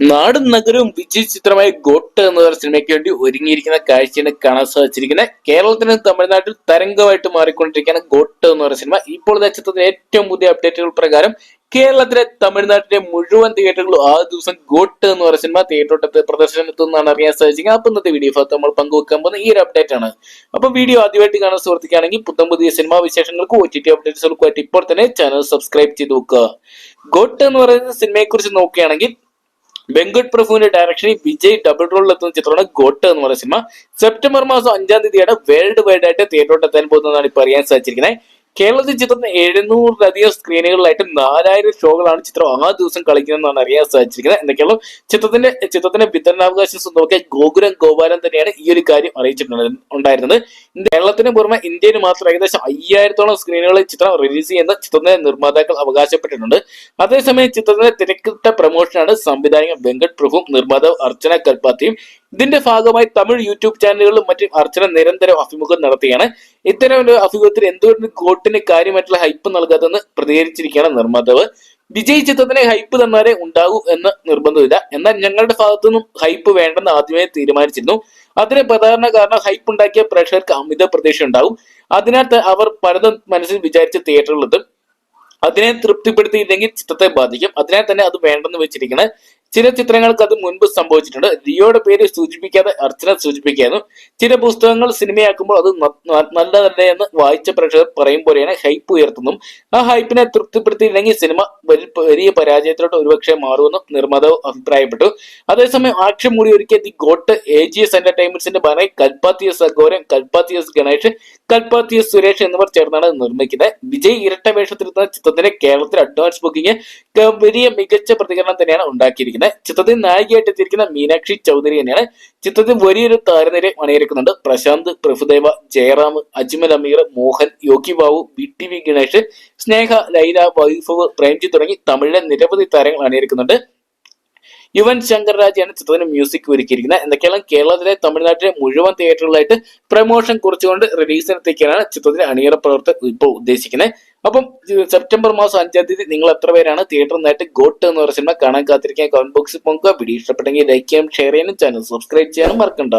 നാടും നഗരവും വിജയ ചിത്രമായ ഗോട്ട് എന്ന സിനിമയ്ക്ക് വേണ്ടി ഒരുങ്ങിയിരിക്കുന്ന കാഴ്ചയാണ് കാണാൻ സാധിച്ചിരിക്കുന്നത്. കേരളത്തിനും തമിഴ്നാട്ടിൽ തരംഗമായിട്ട് മാറിക്കൊണ്ടിരിക്കുന്ന ഗോട്ട് എന്ന് പറയുന്ന സിനിമ. ഇപ്പോൾ ചിത്രത്തിന്റെ ഏറ്റവും പുതിയ അപ്ഡേറ്റുകൾ പ്രകാരം കേരളത്തിലെ തമിഴ്നാട്ടിലെ മുഴുവൻ തിയേറ്ററുകളും ആ ദിവസം ഗോട്ട് എന്ന് പറയുന്ന സിനിമ തിയേറ്ററോട്ടത്ത് പ്രദർശനത്തുനിന്നാണ് അറിയാൻ സാധിച്ചത് അപ്പൊ ഇന്നത്തെ വീഡിയോ നമ്മൾ പങ്കുവെക്കാൻ പോകുന്ന ഈ ഒരു അപ്ഡേറ്റ് ആണ്. അപ്പൊ വീഡിയോ ആദ്യമായിട്ട് കാണാൻ സുഹൃത്തിക്കാണെങ്കിൽ പുത്തം പുതിയ സിനിമാ വിശേഷങ്ങൾക്കും ഒ ടി ടി അപ്ഡേറ്റ്സുകൾക്കുമായിട്ട് ഇപ്പോൾ തന്നെ ചാനൽ സബ്സ്ക്രൈബ് ചെയ്ത് നോക്കുക ഗോട്ട് എന്ന് പറയുന്ന സിനിമയെ കുറിച്ച് നോക്കുകയാണെങ്കിൽ വെങ്കട് പ്രഭുവിന്റെ ഡയറക്ഷനിൽ വിജയ് ഡബിൾ റോളിൽ എത്തുന്ന ചിത്രമാണ് ഗോട്ട് എന്ന് പറയുന്ന സിനിമ സെപ്റ്റംബർ മാസം അഞ്ചാം തീയതിയാണ് വേൾഡ് വൈഡ് ആയിട്ട് തിയേറ്ററോട്ട് എത്താൻ പോകുന്നതാണ് ഇപ്പൊ അറിയാൻ സാധിച്ചിരിക്കുന്നത്. കേരളത്തിൽ ചിത്രത്തിന് എഴുന്നൂറിലധികം സ്ക്രീനുകളിലായിട്ട് നാലായിരം ഷോകളാണ് ചിത്രം ആ ദിവസം കളിക്കുന്നതെന്നാണ് അറിയാൻ സാധിച്ചിരിക്കുന്നത്. എന്തൊക്കെയുള്ള ചിത്രത്തിന്റെ ചിത്രത്തിന്റെ വിതരണാവകാശം സ്വന്തമാക്കിയ ഗോകുലം ഗോപാലൻ തന്നെയാണ് ഈ ഒരു കാര്യം അറിയിച്ചിട്ടുണ്ട് ഉണ്ടായിരുന്നത്. കേരളത്തിന് പുറമെ ഇന്ത്യയിൽ മാത്രം ഏകദേശം അയ്യായിരത്തോളം സ്ക്രീനുകളിൽ ചിത്രം റിലീസ് ചെയ്യുന്ന ചിത്രത്തിന്റെ നിർമ്മാതാക്കൾ അവകാശപ്പെട്ടിട്ടുണ്ട്. അതേസമയം ചിത്രത്തിന്റെ തിരക്കിട്ട പ്രൊമോഷനാണ് സംവിധായകൻ വെങ്കട് പ്രഭുവും നിർമ്മാതാവ് അർച്ചന കൽപ്പാത്തിയും. ഇതിന്റെ ഭാഗമായി തമിഴ് യൂട്യൂബ് ചാനലുകളിലും മറ്റും അർച്ചന നിരന്തരം അഭിമുഖം നടത്തുകയാണ്. ഇത്തരം ഒരു അഭിമുഖത്തിൽ എന്തുകൊണ്ട് ഗോട്ടിന് കാര്യമായിട്ടുള്ള ഹൈപ്പ് നൽകാത്തെന്ന് പ്രതികരിച്ചിരിക്കുകയാണ് നിർമ്മാതാവ്. വിജയ് ചിത്രത്തിന് ഹൈപ്പ് തന്നാലേ ഉണ്ടാകൂ എന്ന് നിർബന്ധമില്ല. എന്നാൽ ഞങ്ങളുടെ ഭാഗത്തു നിന്നും ഹൈപ്പ് വേണ്ടെന്ന് ആദ്യമേ തീരുമാനിച്ചിരുന്നു. അതിന് പ്രധാന കാരണം ഹൈപ്പ് ഉണ്ടാക്കിയ പ്രേക്ഷകർക്ക് അമിത പ്രതീക്ഷ ഉണ്ടാകും അതിനാൽ അവർ പലതും മനസ്സിൽ വിചാരിച്ച തിയേറ്ററുകളിലും അതിനെ തൃപ്തിപ്പെടുത്തിയില്ലെങ്കിൽ ചിത്രത്തെ ബാധിക്കും. അതിനാൽ തന്നെ അത് വേണ്ടെന്ന് വെച്ചിരിക്കുന്നത് ചില ചിത്രങ്ങൾക്ക് അത് മുൻപ് സംഭവിച്ചിട്ടുണ്ട്. ലിയോയുടെ പേര് സൂചിപ്പിക്കാതെ അർച്ചന സൂചിപ്പിക്കായിരുന്നു ചില പുസ്തകങ്ങൾ സിനിമയാക്കുമ്പോൾ അത് നല്ലതല്ലേ എന്ന് വായിച്ച പ്രേക്ഷകർ പറയും പോലെയാണ് ഹൈപ്പ് ഉയർത്തുന്നതും. ആ ഹൈപ്പിനെ തൃപ്തിപ്പെടുത്തിയില്ലെങ്കിൽ സിനിമ വലി- വലിയ പരാജയത്തിലോട്ട് ഒരുപക്ഷെ മാറുമെന്നും നിർമ്മാതാവ് അഭിപ്രായപ്പെട്ടു. അതേസമയം ആക്ഷൻ മൂടി ഒരുക്കിയ the GOAT A G S എന്റർടൈൻമെന്റ്സിന്റെ ഭാഗമായി കൽപ്പാത്തിയസ് അഘോരം കൽപ്പാത്തിയസ് ഗണേഷ് കൽപ്പാത്തിയസ് സുരേഷ് എന്നിവർ ചേർന്നാണ് നിർമ്മിക്കുന്നത്. വിജയ് ഇരട്ട വേഷത്തിലെത്തുന്ന ചിത്രത്തിന്റെ കേരളത്തിൽ അഡ്വാൻസ് ബുക്കിംഗ് വലിയ മികച്ച പ്രതികരണം തന്നെയാണ് ഉണ്ടാക്കിയിരിക്കുന്നത്. ചിത്രത്തിൽ നായികയായിട്ട് എത്തിയിരിക്കുന്ന മീനാക്ഷി ചൗധരി തന്നെയാണ്. ചിത്രത്തിൽ വലിയൊരു താരനിര അണിയിരിക്കുന്നുണ്ട് Prashanth Prabhudeva Jayaram Ajmal Ameer Mohan Yogi Babu B T V Ganesh Sneha Laila Vaibhav Premji തുടങ്ങി തമിഴിലെ നിരവധി താരങ്ങൾ അണിയിരക്കുന്നുണ്ട് യുവൻ ശങ്കർ രാജയാണ് ചിത്രത്തിന് മ്യൂസിക് ഒരുക്കിയിരിക്കുന്നത്. എന്തൊക്കെയാണ്? കേരളത്തിലെ തമിഴ്നാട്ടിലെ മുഴുവൻ തിയേറ്ററുകളായിട്ട് പ്രമോഷൻ കുറിച്ചുകൊണ്ട് റിലീസിനെത്തിക്കാനാണ് ചിത്രത്തിന്റെ അണിയറ പ്രവർത്തകർ ഇപ്പോൾ ഉദ്ദേശിക്കുന്നത്. അപ്പം സെപ്റ്റംബർ മാസം അഞ്ചാം തീയതി നിങ്ങൾ എത്ര പേരാണ് തിയേറ്ററിൽ നിന്നായിട്ട് ഗോട്ട് എന്ന് പറഞ്ഞ സിനിമ കാണാൻ കാത്തിരിക്കാൻ കമന്റ് ബോക്സിൽ പോകുക വീഡിയോ ഇഷ്ടപ്പെട്ടെങ്കിൽ ലൈക്ക് ചെയ്യാനും ഷെയർ ചെയ്യാനും ചാനൽ സബ്സ്ക്രൈബ് ചെയ്യാനും മറക്കണ്ട.